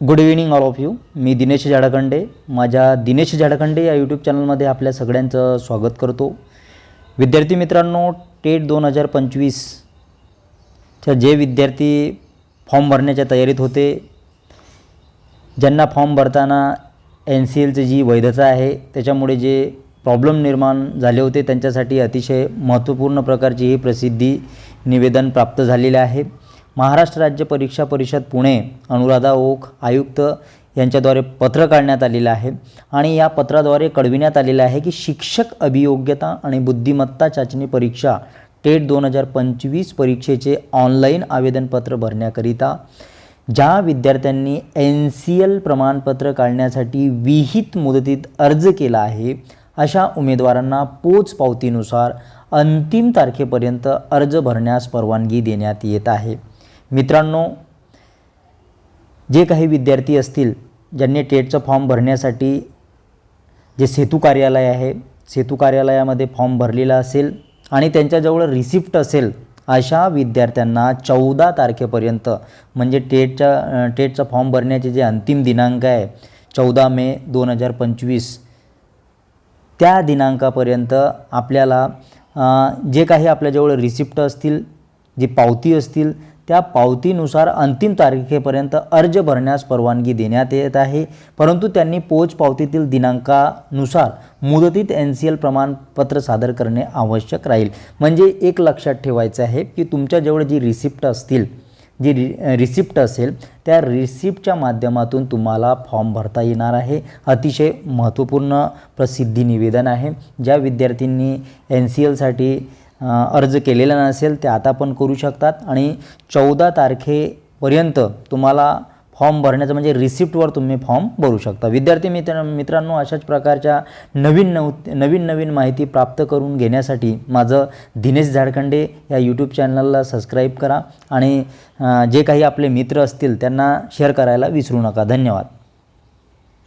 Good evening all of you मी दिनेश झाडखंडे माझ्या दिनेश झाडखंडे या YouTube चॅनलमध्ये आपल्या सगळ्यांचं स्वागत करतो. विद्यार्थी मित्रांनो टेट दोन हजार पंचवीसच्या जे विद्यार्थी फॉर्म भरण्याच्या तयारीत होते ज्यांना फॉर्म भरताना एन सी एलची जी वैधता आहे त्याच्यामुळे जे प्रॉब्लेम निर्माण झाले होते त्यांच्यासाठी अतिशय महत्त्वपूर्ण प्रकारची ही प्रसिद्धी निवेदन प्राप्त झालेले आहे. महाराष्ट्र राज्य परीक्षा परिषद पुणे अनुराधा ओक आयुक्त यांच्याद्वारे पत्र काढण्यात आलेलं आहे आणि या पत्राद्वारे कळविण्यात आलेलं आहे की शिक्षक अभियोग्यता आणि बुद्धिमत्ता चाचणी परीक्षा टेट दोन हजार पंचवीस परीक्षेचे ऑनलाईन आवेदनपत्र भरण्याकरिता ज्या विद्यार्थ्यांनी एन सी एल प्रमाणपत्र काढण्यासाठी विहित मुदतीत अर्ज केला आहे अशा उमेदवारांना पोच पावतीनुसार अंतिम तारखेपर्यंत अर्ज भरण्यास परवानगी देण्यात येत आहे. मित्रांनो जे काही विद्यार्थी असतील ज्यांनी टेटचं फॉर्म भरण्यासाठी जे सेतू कार्यालय आहे सेतू कार्यालयामध्ये फॉर्म भरलेला असेल आणि त्यांच्याजवळ रिसिप्ट असेल अशा विद्यार्थ्यांना चौदा तारखेपर्यंत म्हणजे टेटच्या टेटचा फॉर्म भरण्याचे जे अंतिम दिनांक आहे चौदा मे दोन हजार पंचवीस त्या दिनांकापर्यंत आपल्याला जे काही आपल्याजवळ रिसिप्ट असतील जी पावती असतील त्या पावतीनुसार अंतिम तारखेपर्यंत अर्ज भरण्यास परवानगी देण्यात येत आहे. परंतु त्यांनी पोच पावतीतील दिनांकानुसार मुदतीत एन सी एल प्रमाणपत्र सादर करणे आवश्यक राहील. म्हणजे एक लक्षात ठेवायचं आहे की तुमच्याजवळ जी रिसिप्ट असतील जी रि रिसिप्ट असेल त्या रिसिप्टच्या माध्यमातून तुम्हाला फॉर्म भरता येणार आहे. अतिशय महत्त्वपूर्ण प्रसिद्धी निवेदन आहे. ज्या विद्यार्थ्यांनी एन सी एलसाठी अर्ज केलेला नसेल ते आता पण करू शकतात. आणि चौदा तारखेपर्यंत तुम्हाला फॉर्म भरण्याचं म्हणजे रिसिप्टवर तुम्ही फॉर्म भरू शकता. विद्यार्थी मित्र मित्रांनो अशाच प्रकारच्या नवीन नव नवीन नवीन माहिती प्राप्त करून घेण्यासाठी माझं दिनेश झाडखंडे या यूट्यूब चॅनलला सबस्क्राईब करा. आणि जे काही आपले मित्र असतील त्यांना शेअर करायला विसरू नका. धन्यवाद.